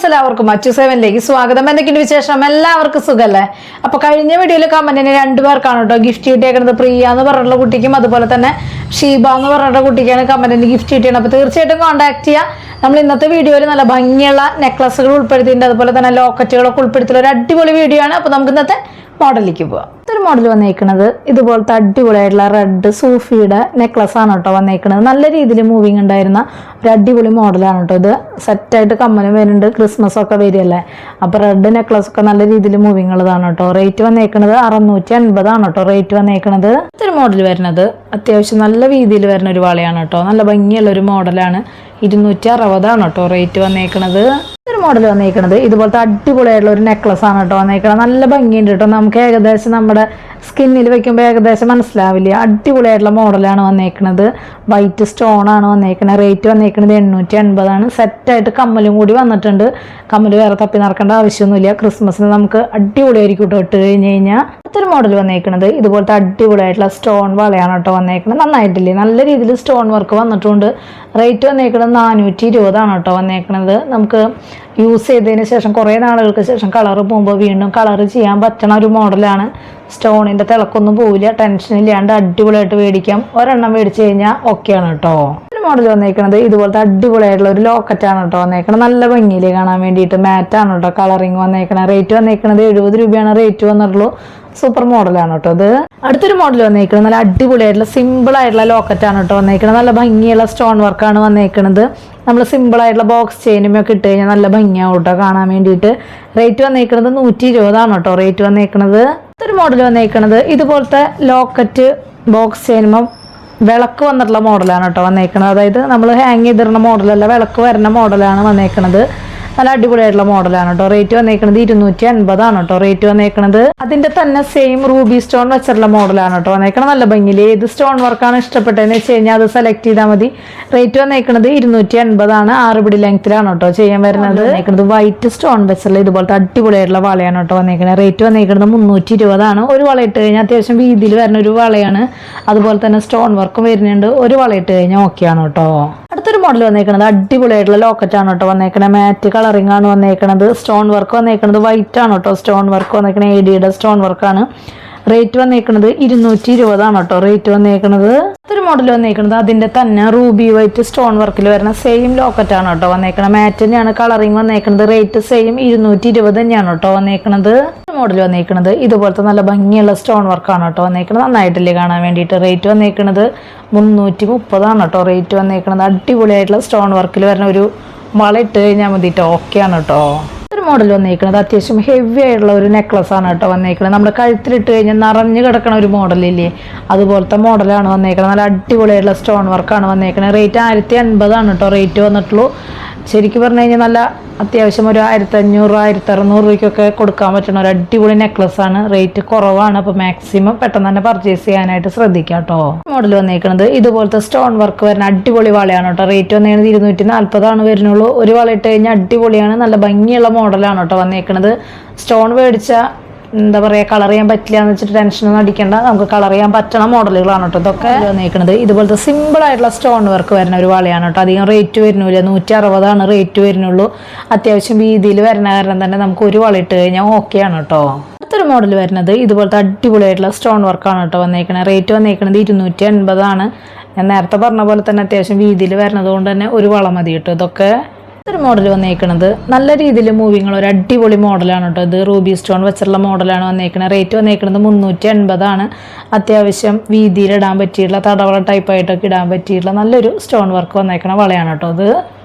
Friends എല്ലാവർക്കും മറ്റു സെവനിലേക്ക് സ്വാഗതം. എന്തൊക്കെയുണ്ട് വിശേഷം? എല്ലാവർക്കും സുഖല്ലേ? അപ്പൊ കഴിഞ്ഞ വീഡിയോയിൽ കമന്റിന് രണ്ടുപേർക്കാണ് കേട്ടോ ഗിഫ്റ്റ് കിട്ടിയേക്കുന്നത്. പ്രിയ എന്ന് പറഞ്ഞിട്ടുള്ള കുട്ടിക്കും അതുപോലെ തന്നെ ഷീബ എന്ന് പറഞ്ഞിട്ടുള്ള കുട്ടിക്കാണ് കമന്റിന് ഗിഫ്റ്റ് കിട്ടിയത് അപ്പൊ തീർച്ചയായിട്ടും കോൺടാക്ട് ചെയ്യുക നമ്മൾ ഇന്നത്തെ വീഡിയോയിൽ നല്ല ഭംഗിയുള്ള നെക്ലസുകൾ ഉൾപ്പെടുത്തിയിട്ടുണ്ട്. അതുപോലെ തന്നെ ലോക്കറ്റുകളൊക്കെ ഉൾപ്പെടുത്തിയുള്ള ഒരു അടിപൊളി വീഡിയോ ആണ്. അപ്പൊ നമുക്ക് ഇന്നത്തെ മോഡലിലേക്ക് പോവാം. ഇതൊരു മോഡൽ വന്നേക്കുന്നത് ഇതുപോലത്തെ അടിപൊളിയായിട്ടുള്ള റെഡ് സൂഫിയുടെ നെക്ലസ് ആണ് കേട്ടോ വന്നേക്കുന്നത് നല്ല രീതിയിൽ മൂവിങ് ഉണ്ടായിരുന്ന ഒരു അടിപൊളി മോഡലാണ് കേട്ടോ ഇത്. സെറ്റായിട്ട് കമ്മലും വരുന്നുണ്ട് ക്രിസ്മസ് ഒക്കെ വരികയല്ലേ? അപ്പോൾ റെഡ് നെക്ലസ് ഒക്കെ നല്ല രീതിയിൽ മൂവിങ് ഉള്ളതാണ് കേട്ടോ. റേറ്റ് വന്നേക്കുന്നത് അറുന്നൂറ്റി അൻപതാണ് കേട്ടോ റേറ്റ് വന്നേക്കുന്നത് ഇതൊരു മോഡൽ വരുന്നത് അത്യാവശ്യം നല്ല രീതിയിൽ വരുന്ന ഒരു വളയാണ് കേട്ടോ. നല്ല ഭംഗിയുള്ള ഒരു മോഡലാണ് ഇരുന്നൂറ്റി അറുപതാണ് കേട്ടോ റേറ്റ് വന്നേക്കുന്നത് മോഡൽ വന്നിരിക്കുന്നത് ഇതുപോലത്തെ അടിപൊളിയായിട്ടുള്ള ഒരു നെക്ലസ് ആണ് കേട്ടോ വന്നിരിക്കുന്നത് നല്ല ഭംഗിയുണ്ട് കേട്ടോ. നമുക്ക് ഏകദേശം നമ്മുടെ സ്കിന്നിൽ വെക്കുമ്പോൾ ഏകദേശം മനസ്സിലാവില്ല. അടിപൊളിയായിട്ടുള്ള മോഡലാണ് വന്നേക്കുന്നത് വൈറ്റ് സ്റ്റോൺ ആണ് വന്നേക്കുന്നത് റേറ്റ് വന്നേക്കുന്നത് എണ്ണൂറ്റി എൺപതാണ് സെറ്റായിട്ട് കമ്മലും കൂടി വന്നിട്ടുണ്ട്. കമ്മൽ വേറെ തപ്പി നടക്കേണ്ട ആവശ്യമൊന്നുമില്ല. ക്രിസ്മസിന് നമുക്ക് അടിപൊളിയായിരിക്കും കേട്ടോ ഇട്ട് കഴിഞ്ഞ് കഴിഞ്ഞാൽ അടുത്തൊരു മോഡൽ വന്നേക്കുന്നത് ഇതുപോലത്തെ അടിപൊളിയായിട്ടുള്ള സ്റ്റോൺ വളയാണ് കേട്ടോ വന്നേക്കുന്നത് നന്നായിട്ടില്ലേ? നല്ല രീതിയിൽ സ്റ്റോൺ വർക്ക് വന്നിട്ടുണ്ട്. റേറ്റ് വന്നേക്കുന്നത് നാനൂറ്റി ഇരുപതാണ് കേട്ടോ വന്നേക്കുന്നത് നമുക്ക് യൂസ് ചെയ്തതിന് ശേഷം കുറേ നാളുകൾക്ക് ശേഷം കളർ പോകുമ്പോൾ വീണ്ടും കളർ ചെയ്യാൻ പറ്റണ ഒരു മോഡലാണ് സ്റ്റോണിന്റെ തിളക്കൊന്നും പോവില്ല ടെൻഷൻ ഇല്ലാണ്ട് അടിപൊളിയായിട്ട് മേടിക്കാം. ഒരെണ്ണം മേടിച്ച് കഴിഞ്ഞാൽ ഓക്കെയാണ് കേട്ടോ ഒരു മോഡൽ വന്നേക്കുന്നത് ഇതുപോലത്തെ അടിപൊളിയായിട്ടുള്ള ഒരു ലോക്കറ്റാണ് കേട്ടോ വന്നേക്കണത്. നല്ല ഭംഗിയിൽ കാണാൻ വേണ്ടിയിട്ട് മാറ്റാണ് കേട്ടോ കളറിങ് വന്നേക്കണത്. റേറ്റ് വന്നേക്കണത് എഴുപത് രൂപയാണ് റേറ്റ് വന്നിട്ടുള്ളൂ. സൂപ്പർ മോഡലാണ് കേട്ടോ അത് അടുത്തൊരു മോഡൽ വന്നേക്കുന്നത് നല്ല അടിപൊളിയായിട്ടുള്ള സിമ്പിൾ ആയിട്ടുള്ള ലോക്കറ്റാണ് കേട്ടോ വന്നേക്കുന്നത് നല്ല ഭംഗിയുള്ള സ്റ്റോൺ വർക്കാണ് വന്നേക്കുന്നത് നമ്മൾ സിമ്പിൾ ആയിട്ടുള്ള ബോക്സ് ചെയിനും ഒക്കെ ഇട്ട് കഴിഞ്ഞാൽ നല്ല ഭംഗിയാവും കേട്ടോ കാണാൻ വേണ്ടിയിട്ട്. റേറ്റ് വന്നേക്കുന്നത് നൂറ്റി ഇരുപതാണ് കേട്ടോ റേറ്റ് വന്നേക്കുന്നത് അടുത്തൊരു മോഡൽ വന്നേക്കുന്നത് ഇതുപോലത്തെ ലോക്കറ്റ് ബോക്സ് ചെയിനുമ്പോൾ വിളക്ക് വന്നിട്ടുള്ള മോഡലാണ് കേട്ടോ വന്നേക്കുന്നത് അതായത് നമ്മൾ ഹാങ് ചെയ്തിരുന്ന മോഡലല്ല വിളക്ക് വരുന്ന മോഡലാണ് വന്നേക്കുന്നത് നല്ല അടിപൊളിയായിട്ടുള്ള മോഡലാണ് കേട്ടോ റേറ്റ് വന്നേക്കുന്നത് ഇരുന്നൂറ്റി അൻപതാണ് കേട്ടോ റേറ്റ് വന്നേക്കുന്നത് അതിന്റെ തന്നെ സെയിം റൂബി സ്റ്റോൺ വെച്ചിട്ടുള്ള മോഡലാണ് കേട്ടോ വന്നേക്കണം നല്ല ഭംഗിയിൽ ഏത് സ്റ്റോൺ വർക്കാണ് ഇഷ്ടപ്പെട്ടതെന്ന് വെച്ച് കഴിഞ്ഞാൽ അത് സെലക്ട് ചെയ്താൽ മതി. റേറ്റ് വന്നേക്കുന്നത് ഇരുന്നൂറ്റി അൻപതാണ് ആറ് പിടി ലെങ്ത്തിലാണ് കേട്ടോ ചെയ്യാൻ വരുന്നത്. വന്നേക്കുന്നത് വൈറ്റ് സ്റ്റോൺ വെച്ചിട്ടുള്ള ഇതുപോലത്തെ അടിപൊളിയായിട്ടുള്ള വളയാണ് കേട്ടോ വന്നേക്കുന്നത് റേറ്റ് വന്നേക്കുന്നത് മുന്നൂറ്റി ഇരുപതാണ് ഒരു വള ഇട്ട് കഴിഞ്ഞാൽ അത്യാവശ്യം വീതിയിൽ വരുന്ന ഒരു വളയാണ്. അതുപോലെ തന്നെ സ്റ്റോൺ വർക്കും വരുന്നുണ്ട്. ഒരു വള ഇട്ട് കഴിഞ്ഞാൽ ഓക്കെയാണ് കേട്ടോ അടുത്തൊരു മോഡൽ വന്നേക്കുന്നത് അടിപൊളിയായിട്ടുള്ള ലോക്കറ്റാണ് കേട്ടോ വന്നേക്കുന്നത് മാറ്റ് കളറിംഗ് ആണ് വന്നേക്കണത്. സ്റ്റോൺ വർക്ക് വന്നേക്കണത്. വൈറ്റ് ആണ് കേട്ടോ സ്റ്റോൺ വർക്ക് വന്നേക്കണത് എ ഡിയുടെ സ്റ്റോൺ വർക്കാണ് റേറ്റ് വന്നേക്കണത് ഇരുന്നൂറ്റി ഇരുപതാണ് കേട്ടോ റേറ്റ് വന്നേക്കണത് മറ്റൊരു മോഡൽ വന്നേക്കണത്. അതിന്റെ തന്നെ റൂബി വൈറ്റ് സ്റ്റോൺ വർക്കിൽ വരുന്ന സെയിം ലോക്കറ്റ് ആണ് കേട്ടോ വന്നേക്കണത് മാറ്റ് തന്നെയാണ് കളറിംഗ് വന്നേക്കണത്. റേറ്റ് സെയിം ഇരുന്നൂറ്റി ഇരുപത് തന്നെയാണ് കേട്ടോ വന്നേക്കണത്. മോഡൽ വന്നേക്കണത്. ഇതുപോലത്തെ നല്ല ഭംഗിയുള്ള സ്റ്റോൺ വർക്കാണ് കേട്ടോ വന്നേക്കണത്. നന്നായിട്ടില്ലേ കാണാൻ വേണ്ടിയിട്ട് റേറ്റ് വന്നേക്കണത്. മുന്നൂറ്റി മുപ്പതാണ് കേട്ടോ റേറ്റ് വന്നേക്കണത്. അടിപൊളിയായിട്ടുള്ള സ്റ്റോൺ വർക്കിൽ വരുന്ന ഒരു വള ഇട്ട് കഴിഞ്ഞാൽ മതിയിട്ട് ഓക്കെയാണ് കേട്ടോ ഒരു മോഡൽ വന്നേക്കുന്നത് അത്യാവശ്യം ഹെവി ആയിട്ടുള്ള ഒരു നെക്ലസ് ആണ് കേട്ടോ വന്നേക്കുന്നത് നമ്മുടെ കഴുത്തിലിട്ട് കഴിഞ്ഞാൽ നിറഞ്ഞു കിടക്കണ ഒരു മോഡലില്ലേ അതുപോലത്തെ മോഡലാണ് വന്നേക്കുന്നത് നല്ല അടിപൊളിയായിട്ടുള്ള സ്റ്റോൺ വർക്കാണ് വന്നേക്കുന്നത് റേറ്റ് ആയിരത്തി അൻപതാണ് കേട്ടോ റേറ്റ് വന്നിട്ടുള്ളൂ. ശരിക്കും പറഞ്ഞു കഴിഞ്ഞാൽ നല്ല അത്യാവശ്യം ഒരു ആയിരത്തി അഞ്ഞൂറ് ആയിരത്തി അറുന്നൂറ് രൂപയ്ക്കൊക്കെ കൊടുക്കാൻ പറ്റുന്ന ഒരു അടിപൊളി നെക്ലസ് ആണ്. റേറ്റ് കുറവാണ്. അപ്പോൾ മാക്സിമം പെട്ടെന്ന് തന്നെ പർച്ചേസ് ചെയ്യാനായിട്ട് ശ്രദ്ധിക്കാം കേട്ടോ. മോഡൽ വന്നേക്കുന്നത് ഇതുപോലത്തെ സ്റ്റോൺ വർക്ക് വരുന്ന അടിപൊളി വളയാണ് കേട്ടോ. റേറ്റ് വന്നേക്കുന്നത് ഇരുന്നൂറ്റി നാൽപ്പതാണ് വരുന്നുള്ളൂ. ഒരു വള ഇട്ട് കഴിഞ്ഞാൽ അടിപൊളിയാണ്. നല്ല ഭംഗിയുള്ള മോഡലാണ് കേട്ടോ വന്നേക്കുന്നത് സ്റ്റോൺ മേടിച്ച എന്താ പറയുക കളർ ചെയ്യാൻ പറ്റില്ല എന്ന് വെച്ചിട്ട് ടെൻഷനൊന്നും അടിക്കേണ്ട. നമുക്ക് കളർ ചെയ്യാൻ പറ്റണ മോഡലുകളാണ് കേട്ടോ ഇതൊക്കെ. വന്നേക്കുന്നത് ഇതുപോലത്തെ സിമ്പിൾ ആയിട്ടുള്ള സ്റ്റോൺ വർക്ക് വരുന്ന ഒരു വളയാണ് കേട്ടോ അധികം റേറ്റ് വരുന്നില്ല. നൂറ്റി അറുപതാണ് റേറ്റ് വരുന്നുള്ളൂ. അത്യാവശ്യം വീതിയിൽ വരുന്ന കാരണം തന്നെ നമുക്ക് ഒരു വള ഇട്ട് കഴിഞ്ഞാൽ ആണ് കേട്ടോ അടുത്തൊരു മോഡൽ വരുന്നത് ഇതുപോലത്തെ അടിപൊളിയായിട്ടുള്ള സ്റ്റോൺ വർക്കാണ് കേട്ടോ വന്നേക്കുന്നത് റേറ്റ് വന്നേക്കുന്നത് ഇരുന്നൂറ്റി എൺപതാണ് ഞാൻ നേരത്തെ പറഞ്ഞ പോലെ തന്നെ അത്യാവശ്യം വീതിയിൽ വരുന്നത് കൊണ്ട് തന്നെ ഒരു വള മതി കേട്ടോ ഇതൊക്കെ. ഒരു മോഡൽ വന്നേക്കണത്. നല്ല രീതിയിൽ മൂവിങ്ങൾ ഒരു അടിപൊളി മോഡലാണ് കേട്ടോ ഇത്. റൂബി സ്റ്റോൺ വെച്ചുള്ള മോഡലാണ് വന്നേക്കുന്നത് റേറ്റ് വന്നേക്കുന്നത് മുന്നൂറ്റി എൺപതാണ് അത്യാവശ്യം വീതിയിൽ ഇടാൻ പറ്റിയിട്ടുള്ള തടവള ടൈപ്പായിട്ടൊക്കെ ഇടാൻ പറ്റിയിട്ടുള്ള നല്ലൊരു സ്റ്റോൺ വർക്ക് വന്നേക്കണ വളയാണ് കേട്ടോ മോഡലൊക്കെ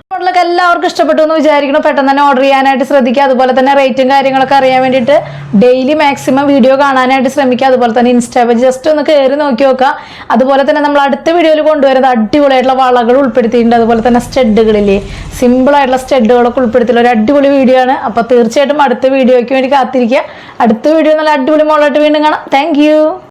എല്ലാവർക്കും ഇഷ്ടപ്പെട്ടു എന്ന് വിചാരിക്കണം പെട്ടെന്ന് തന്നെ ഓർഡർ ചെയ്യാനായിട്ട് ശ്രദ്ധിക്കുക. അതുപോലെ തന്നെ റേറ്റും കാര്യങ്ങളൊക്കെ അറിയാൻ വേണ്ടിയിട്ട് ഡെയിലി മാക്സിമം വീഡിയോ കാണാനായിട്ട് ശ്രമിക്കുക. അതുപോലെ തന്നെ ഇൻസ്റ്റാ പേജ് ജസ്റ്റ് ഒന്ന് കയറി നോക്കി നോക്കുക. അതുപോലെ തന്നെ നമ്മൾ അടുത്ത വീഡിയോയിൽ കൊണ്ടുവരുന്നത് അടിപൊളിയായിട്ടുള്ള വളകൾ ഉൾപ്പെടുത്തിയിട്ടുണ്ട്. അതുപോലെ തന്നെ സ്റ്റെഡുകളില്ലേ സിമ്പിൾ ആയിട്ടുള്ള സ്റ്റഡുകളൊക്കെ ഉൾപ്പെടുത്തിയുള്ള ഒരു അടിപൊളി വീഡിയോ ആണ്. അപ്പോൾ തീർച്ചയായിട്ടും അടുത്ത വീഡിയോയ്ക്ക് വേണ്ടി കാത്തിരിക്കുക. അടുത്ത വീഡിയോ നല്ല അടിപൊളി മോളായിട്ട് വീണ്ടും കാണാം. താങ്ക്